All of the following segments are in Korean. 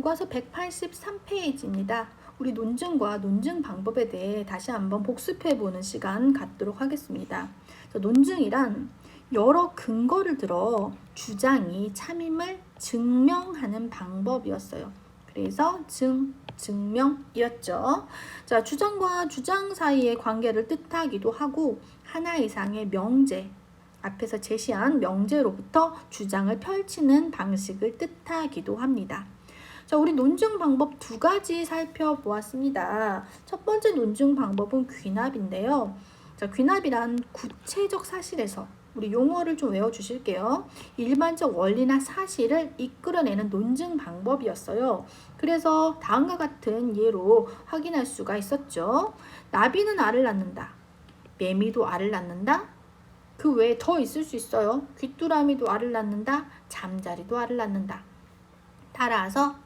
교과서 183페이지입니다. 우리 논증과 논증 방법에 대해 다시 한번 복습해 보는 시간 갖도록 하겠습니다. 자, 논증이란 여러 근거를 들어 주장이 참임을 증명하는 방법이었어요. 그래서 증, 증명이었죠. 자, 주장과 주장 사이의 관계를 뜻하기도 하고 하나 이상의 명제, 앞에서 제시한 명제로부터 주장을 펼치는 방식을 뜻하기도 합니다. 자, 우리 논증 방법 두 가지 살펴보았습니다. 첫 번째 논증 방법은 귀납인데요. 자, 귀납이란 구체적 사실에서 우리 용어를 좀 외워주실게요. 일반적 원리나 사실을 이끌어내는 논증 방법이었어요. 그래서 다음과 같은 예로 확인할 수가 있었죠. 나비는 알을 낳는다. 매미도 알을 낳는다. 그 외에 더 있을 수 있어요. 귀뚜라미도 알을 낳는다. 잠자리도 알을 낳는다. 따라서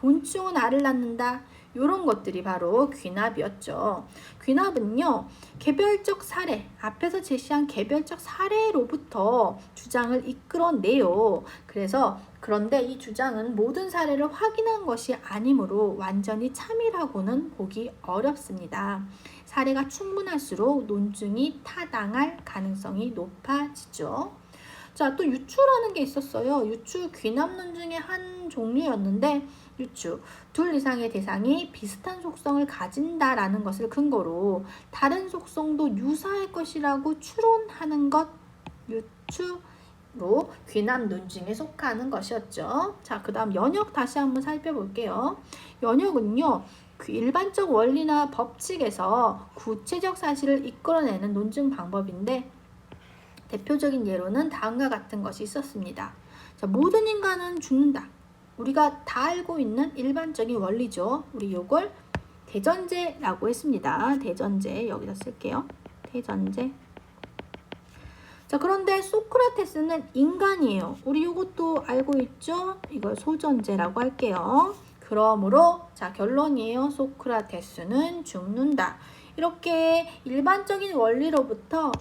곤충은 알을 낳는다. 이런 것들이 바로 귀납이었죠. 귀납은요, 개별적 사례, 앞에서 제시한 개별적 사례로부터 주장을 이끌어내요. 그래서 그런데 이 주장은 모든 사례를 확인한 것이 아니므로 완전히 참이라고는 보기 어렵습니다. 사례가 충분할수록 논증이 타당할 가능성이 높아지죠. 자, 또 유추라는 게 있었어요. 유추 귀납 논증의 한 종류였는데 유추 둘 이상의 대상이 비슷한 속성을 가진다라는 것을 근거로 다른 속성도 유사할 것이라고 추론하는 것 유추 로 귀납 논증에 속하는 것이었죠. 자, 그 다음 연역 다시 한번 살펴볼게요. 연역은요. 그 일반적 원리나 법칙에서 구체적 사실을 이끌어내는 논증 방법인데 대표적인 예로는 다음과 같은 것이 있었습니다. 자, 모든 인간은 죽는다. 우리가 다 알고 있는 일반적인 원리죠. 우리 요걸 대전제라고 했습니다. 대전제 여기다 쓸게요. 대전제. 자, 그런데 소크라테스는 인간이에요. 우리 요것도 알고 있죠? 이걸 소전제라고 할게요. 그러므로 자, 결론이에요. 소크라테스는 죽는다. 이렇게 일반적인 원리로부터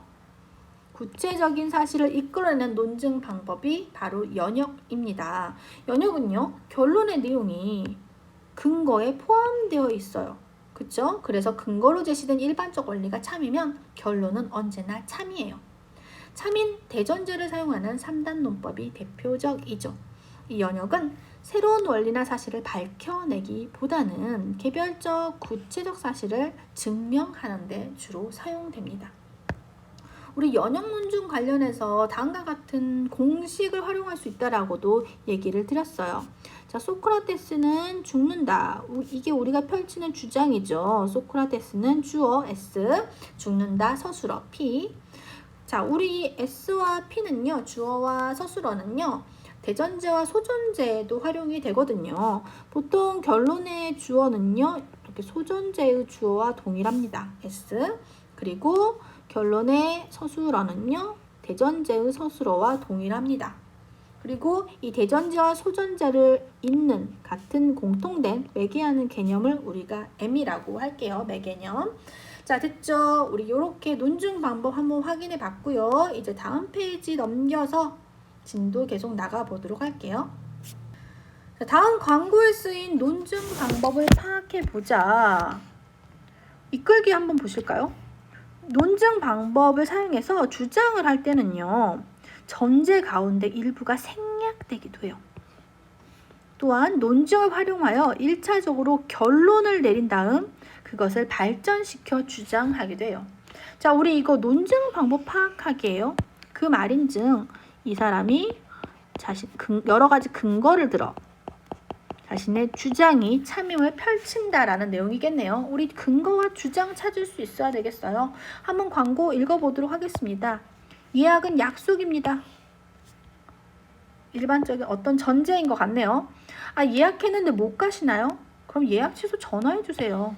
구체적인 사실을 이끌어내는 논증 방법이 바로 연역입니다. 연역은요, 결론의 내용이 근거에 포함되어 있어요. 그쵸? 그래서 근거로 제시된 일반적 원리가 참이면 결론은 언제나 참이에요. 참인 대전제를 사용하는 3단 논법이 대표적이죠. 이 연역은 새로운 원리나 사실을 밝혀내기보다는 개별적 구체적 사실을 증명하는 데 주로 사용됩니다. 우리 연역 논중 관련해서 다음과 같은 공식을 활용할 수 있다라고도 얘기를 드렸어요. 자, 소크라테스는 죽는다. 이게 우리가 펼치는 주장이죠. 소크라테스는 주어 S, 죽는다 서술어 P. 자, 우리 S와 P는요, 주어와 서술어는요, 대전제와 소전제도 활용이 되거든요. 보통 결론의 주어는요, 이렇게 소전제의 주어와 동일합니다. S. 그리고 결론의 서술어는요, 대전제의 서술어와 동일합니다. 그리고 이 대전제와 소전제를 잇는 같은 공통된 매개하는 개념을 우리가 M이라고 할게요. 매개념. 자, 됐죠? 우리 이렇게 논증 방법 한번 확인해 봤고요. 이제 다음 페이지 넘겨서 진도 계속 나가 보도록 할게요. 자, 다음 광고에 쓰인 논증 방법을 파악해 보자. 이끌기 한번 보실까요? 논증 방법을 사용해서 주장을 할 때는요. 전제 가운데 일부가 생략되기도 해요. 또한 논증을 활용하여 1차적으로 결론을 내린 다음 그것을 발전시켜 주장하기도 해요. 자, 우리 이거 논증 방법 파악하기예요. 그 말인즉 이 사람이 자신 여러 가지 근거를 들어 자신의 주장이 참임을 펼친다라는 내용이겠네요. 우리 근거와 주장 찾을 수 있어야 되겠어요. 한번 광고 읽어보도록 하겠습니다. 예약은 약속입니다. 일반적인 어떤 전제인 것 같네요. 아, 예약했는데 못 가시나요? 그럼 예약 취소 전화해 주세요.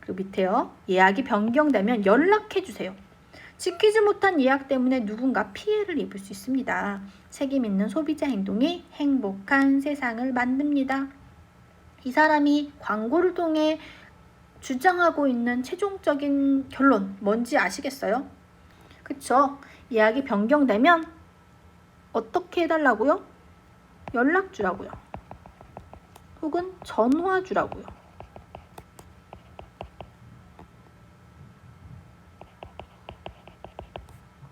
그리고 밑에요. 예약이 변경되면 연락해 주세요. 지키지 못한 예약 때문에 누군가 피해를 입을 수 있습니다. 책임 있는 소비자 행동이 행복한 세상을 만듭니다. 이 사람이 광고를 통해 주장하고 있는 최종적인 결론 뭔지 아시겠어요? 그쵸? 예약이 변경되면 어떻게 해달라고요? 연락 주라고요. 혹은 전화 주라고요.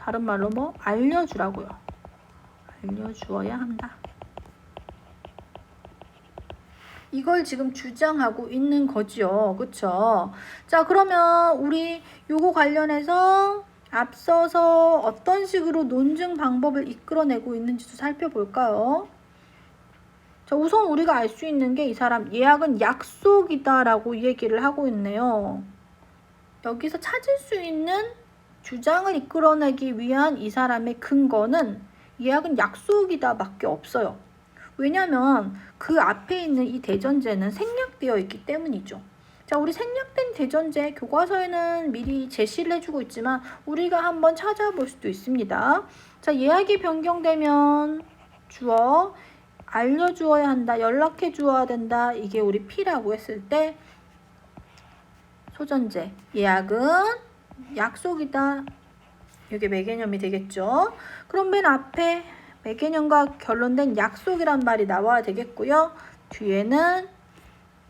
다른 말로 뭐 알려주라고요. 알려주어야 한다. 이걸 지금 주장하고 있는 거지요. 그쵸? 자, 그러면 우리 요거 관련해서 앞서서 어떤 식으로 논증 방법을 이끌어내고 있는지도 살펴볼까요? 자, 우선 우리가 알 수 있는 게 이 사람 예약은 약속이다라고 얘기를 하고 있네요. 여기서 찾을 수 있는 주장을 이끌어내기 위한 이 사람의 근거는 예약은 약속이다 밖에 없어요. 왜냐면 그 앞에 있는 이 대전제는 생략되어 있기 때문이죠. 자, 우리 생략된 대전제 교과서에는 미리 제시를 해주고 있지만 우리가 한번 찾아볼 수도 있습니다. 자, 예약이 변경되면 주어 알려주어야 한다, 연락해 주어야 된다. 이게 우리 P라고 했을 때 소전제 예약은 약속이다. 이게 매개념이 되겠죠. 그럼 맨 앞에 매개념과 결론된 약속이란 말이 나와야 되겠고요. 뒤에는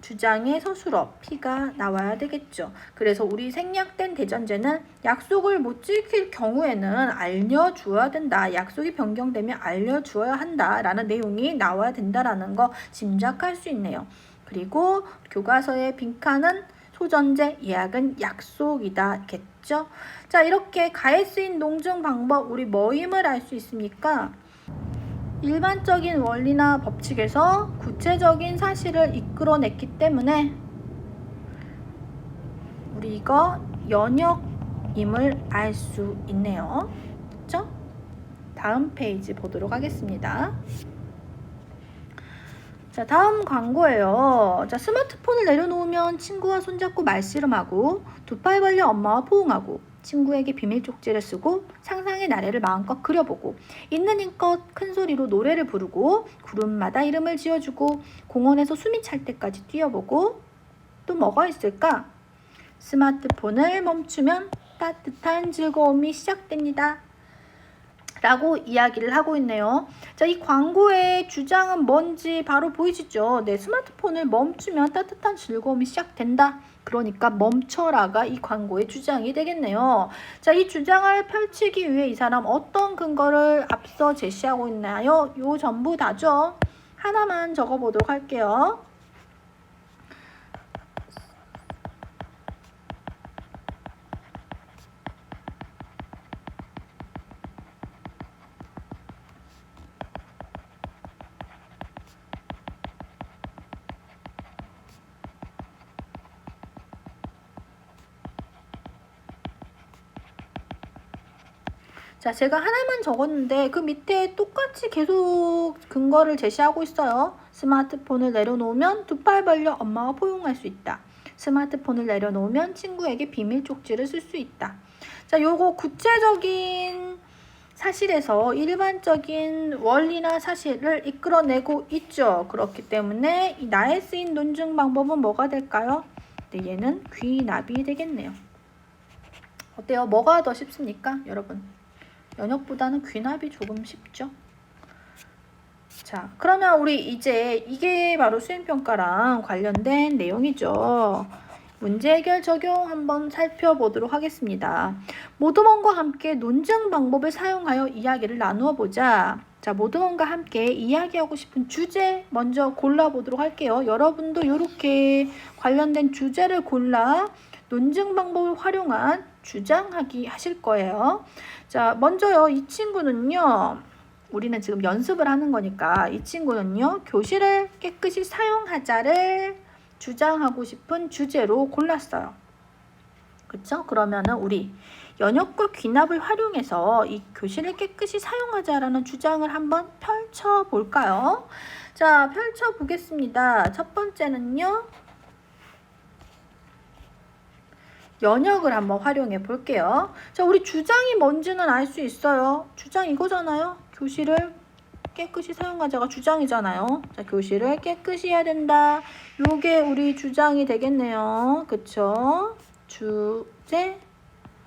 주장의 서술어 P가 나와야 되겠죠. 그래서 우리 생략된 대전제는 약속을 못 지킬 경우에는 알려주어야 된다. 약속이 변경되면 알려주어야 한다라는 내용이 나와야 된다라는 거 짐작할 수 있네요. 그리고 교과서의 빈칸은 소전제, 예약은 약속이다겠죠. 자, 이렇게 가에 쓰인 농증 방법 우리 뭐임을 알 수 있습니까? 일반적인 원리나 법칙에서 구체적인 사실을 이끌어냈기 때문에 우리 이거 연역임을 알 수 있네요. 그렇죠? 다음 페이지 보도록 하겠습니다. 자, 다음 광고예요. 자, 스마트폰을 내려놓으면 친구와 손잡고 말씨름하고 두 팔 벌려 엄마와 포옹하고 친구에게 비밀 쪽지를 쓰고 상상의 나래를 마음껏 그려보고 있는 힘껏 큰 소리로 노래를 부르고 구름마다 이름을 지어주고 공원에서 숨이 찰 때까지 뛰어보고 또 뭐가 있을까? 스마트폰을 멈추면 따뜻한 즐거움이 시작됩니다. 라고 이야기를 하고 있네요. 자, 이 광고의 주장은 뭔지 바로 보이시죠? 네, 스마트폰을 멈추면 따뜻한 즐거움이 시작된다. 그러니까 멈춰라가 이 광고의 주장이 되겠네요. 자, 이 주장을 펼치기 위해 이 사람 어떤 근거를 앞서 제시하고 있나요? 요 전부 다죠. 하나만 적어보도록 할게요. 자, 제가 하나만 적었는데 그 밑에 똑같이 계속 근거를 제시하고 있어요. 스마트폰을 내려놓으면 두 팔 벌려 엄마와 포용할 수 있다. 스마트폰을 내려놓으면 친구에게 비밀 쪽지를 쓸 수 있다. 자, 요거 구체적인 사실에서 일반적인 원리나 사실을 이끌어내고 있죠. 그렇기 때문에 이 나에 쓰인 논증 방법은 뭐가 될까요? 네, 얘는 귀납이 되겠네요. 어때요? 뭐가 더 쉽습니까? 여러분. 연역보다는 귀납이 조금 쉽죠. 자, 그러면 우리 이제 이게 바로 수행평가랑 관련된 내용이죠. 문제 해결 적용 한번 살펴보도록 하겠습니다. 모두먼과 함께 논증 방법을 사용하여 이야기를 나누어 보자. 자, 모두먼과 함께 이야기하고 싶은 주제 먼저 골라보도록 할게요. 여러분도 이렇게 관련된 주제를 골라 논증 방법을 활용한 주장하기 하실 거예요. 자, 먼저요. 이 친구는요. 우리는 지금 연습을 하는 거니까 이 친구는요. 교실을 깨끗이 사용하자를 주장하고 싶은 주제로 골랐어요. 그쵸? 그러면은 우리 연역과 귀납을 활용해서 이 교실을 깨끗이 사용하자라는 주장을 한번 펼쳐 볼까요? 자, 펼쳐 보겠습니다. 첫 번째는요. 연역을 한번 활용해 볼게요. 자, 우리 주장이 뭔지는 알 수 있어요. 주장 이거잖아요. 교실을 깨끗이 사용하자가 주장이잖아요. 자, 교실을 깨끗이 해야 된다. 요게 우리 주장이 되겠네요. 그쵸? 주제,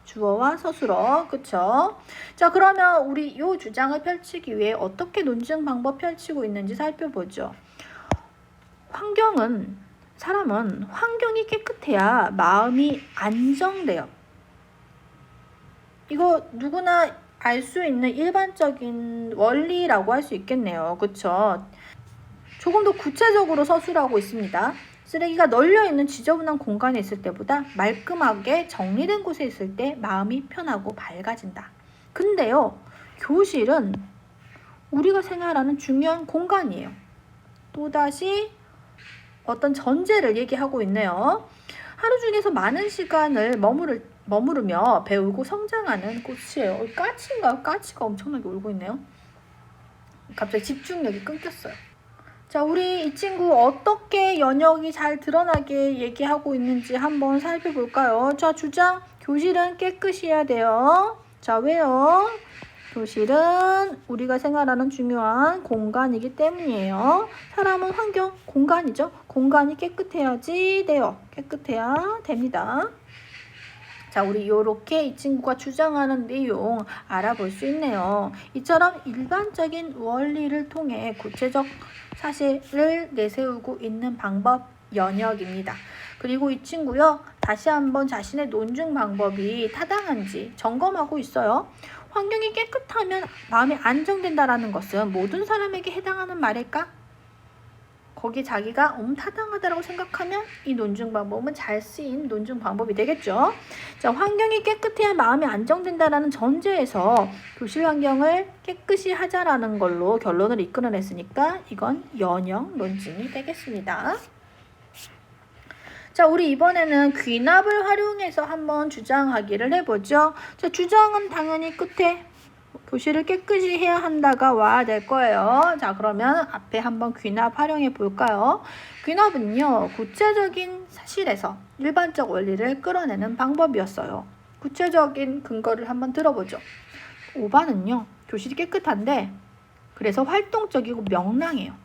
주어와 서술어. 그쵸? 자, 그러면 우리 요 주장을 펼치기 위해 어떻게 논증 방법 펼치고 있는지 살펴보죠. 환경은 사람은 환경이 깨끗해야 마음이 안정돼요. 이거 누구나 알 수 있는 일반적인 원리라고 할 수 있겠네요. 그쵸? 조금 더 구체적으로 서술하고 있습니다. 쓰레기가 널려 있는 지저분한 공간에 있을 때보다 말끔하게 정리된 곳에 있을 때 마음이 편하고 밝아진다. 근데요, 교실은 우리가 생활하는 중요한 공간이에요. 또다시 어떤 전제를 얘기하고 있네요. 하루 중에서 많은 시간을 머무를, 머무르며 배우고 성장하는 꽃이에요. 까치인가요? 까치가 엄청나게 울고 있네요. 갑자기 집중력이 끊겼어요. 자, 우리 이 친구 어떻게 연역이 잘 드러나게 얘기하고 있는지 한번 살펴볼까요? 자, 주장, 교실은 깨끗이 해야 돼요. 자, 왜요? 교실은 우리가 생활하는 중요한 공간이기 때문이에요. 사람은 환경, 공간이죠. 공간이 깨끗해야지 돼요. 깨끗해야 됩니다. 자, 우리 이렇게 이 친구가 주장하는 내용 알아볼 수 있네요. 이처럼 일반적인 원리를 통해 구체적 사실을 내세우고 있는 방법 연역입니다. 그리고 이 친구요, 다시 한번 자신의 논증 방법이 타당한지 점검하고 있어요. 환경이 깨끗하면 마음이 안정된다라는 것은 모든 사람에게 해당하는 말일까? 거기 자기가 음 타당하다라고 생각하면 이 논증 방법은 잘 쓰인 논증 방법이 되겠죠. 자, 환경이 깨끗해야 마음이 안정된다라는 전제에서 교실 환경을 깨끗이 하자라는 걸로 결론을 이끌어냈으니까 이건 연영 논증이 되겠습니다. 자, 우리 이번에는 귀납을 활용해서 한번 주장하기를 해보죠. 자, 주장은 당연히 끝에 교실을 깨끗이 해야 한다가 와야 될 거예요. 자, 그러면 앞에 한번 귀납 활용해 볼까요? 귀납은요, 구체적인 사실에서 일반적 원리를 끌어내는 방법이었어요. 구체적인 근거를 한번 들어보죠. 5반은요, 교실이 깨끗한데, 그래서 활동적이고 명랑해요.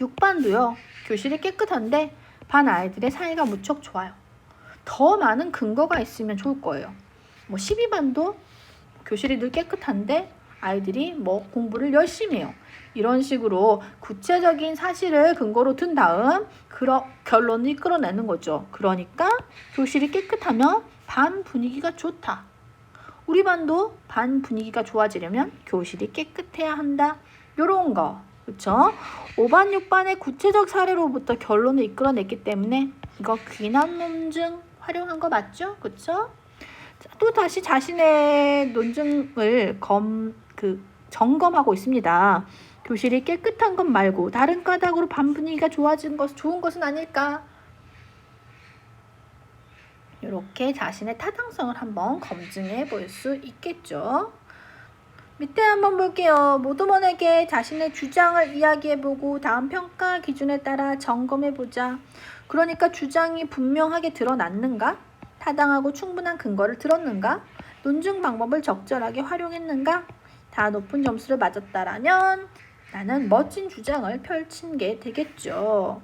6반도요, 교실이 깨끗한데, 반 아이들의 사이가 무척 좋아요. 더 많은 근거가 있으면 좋을 거예요. 뭐 12반도 교실이 늘 깨끗한데 아이들이 뭐 공부를 열심히 해요. 이런 식으로 구체적인 사실을 근거로 둔 다음 그러, 결론을 끌어내는 거죠. 그러니까 교실이 깨끗하면 반 분위기가 좋다. 우리 반도 반 분위기가 좋아지려면 교실이 깨끗해야 한다. 요런 거. 그쵸? 5반, 6반의 구체적 사례로부터 결론을 이끌어냈기 때문에 이거 귀남 논증 활용한 거 맞죠? 그쵸? 또 다시 자신의 논증을 검, 그, 점검하고 있습니다. 교실이 깨끗한 것 말고 다른 까닭으로 반 분위기가 좋아진 것, 좋은 것은 아닐까? 이렇게 자신의 타당성을 한번 검증해 볼 수 있겠죠. 밑에 한번 볼게요. 모두먼에게 자신의 주장을 이야기해보고 다음 평가 기준에 따라 점검해보자. 그러니까 주장이 분명하게 드러났는가? 타당하고 충분한 근거를 들었는가? 논증 방법을 적절하게 활용했는가? 다 높은 점수를 맞았다라면 나는 멋진 주장을 펼친 게 되겠죠.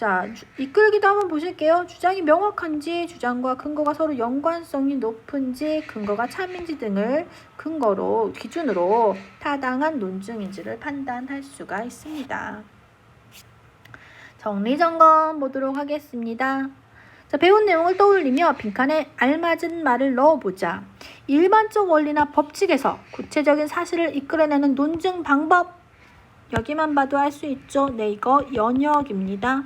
자, 주, 이끌기도 한번 보실게요. 주장이 명확한지, 주장과 근거가 서로 연관성이 높은지, 근거가 참인지 등을 근거로, 기준으로 타당한 논증인지를 판단할 수가 있습니다. 정리 점검 보도록 하겠습니다. 자, 배운 내용을 떠올리며 빈칸에 알맞은 말을 넣어보자. 일반적 원리나 법칙에서 구체적인 사실을 이끌어내는 논증 방법. 여기만 봐도 알 수 있죠. 네, 이거 연역입니다.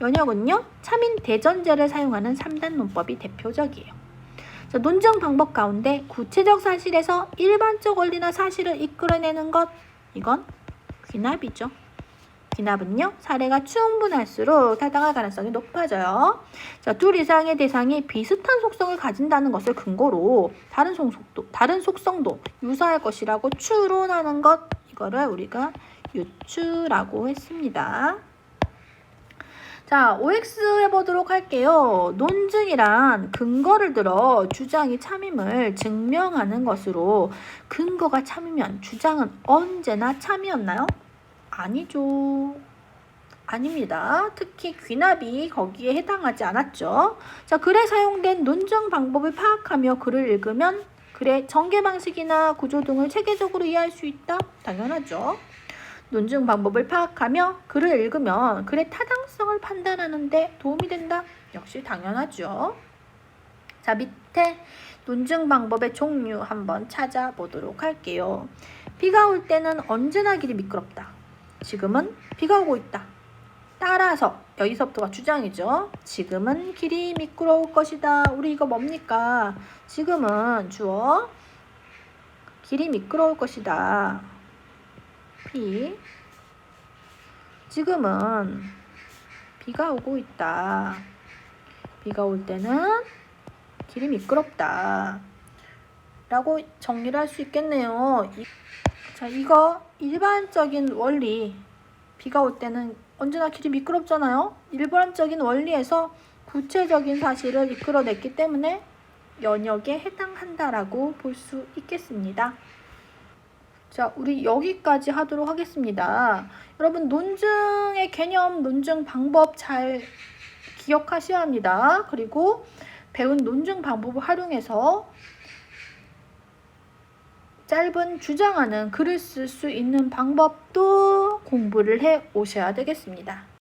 연역은요, 참인 대전제를 사용하는 3단 논법이 대표적이에요. 자, 논증 방법 가운데 구체적 사실에서 일반적 원리나 사실을 이끌어내는 것, 이건 귀납이죠. 귀납은요, 사례가 충분할수록 타당할 가능성이 높아져요. 자, 둘 이상의 대상이 비슷한 속성을 가진다는 것을 근거로 다른 속도, 다른 속성도 유사할 것이라고 추론하는 것, 이거를 우리가 유추라고 했습니다. 자, OX 해보도록 할게요. 논증이란 근거를 들어 주장이 참임을 증명하는 것으로 근거가 참이면 주장은 언제나 참이었나요? 아니죠. 아닙니다. 특히 귀납이 거기에 해당하지 않았죠. 자, 글에 사용된 논증 방법을 파악하며 글을 읽으면 글의 전개 방식이나 구조 등을 체계적으로 이해할 수 있다? 당연하죠. 논증 방법을 파악하며 글을 읽으면 글의 타당성을 판단하는데 도움이 된다. 역시 당연하죠. 자, 밑에 논증 방법의 종류 한번 찾아보도록 할게요. 비가 올 때는 언제나 길이 미끄럽다. 지금은 비가 오고 있다. 따라서 여기서부터가 주장이죠. 지금은 길이 미끄러울 것이다. 우리 이거 뭡니까? 지금은 주어 길이 미끄러울 것이다. 비 지금은 비가 오고 있다. 비가 올 때는 길이 미끄럽다. 라고 정리를 할 수 있겠네요. 이- 자, 이거 일반적인 원리. 비가 올 때는 언제나 길이 미끄럽잖아요. 일반적인 원리에서 구체적인 사실을 이끌어냈기 때문에 연역에 해당한다라고 볼 수 있겠습니다. 자, 우리 여기까지 하도록 하겠습니다. 여러분, 논증의 개념, 논증 방법 잘 기억하셔야 합니다. 그리고 배운 논증 방법을 활용해서 짧은 주장하는 글을 쓸 수 있는 방법도 공부를 해 오셔야 되겠습니다.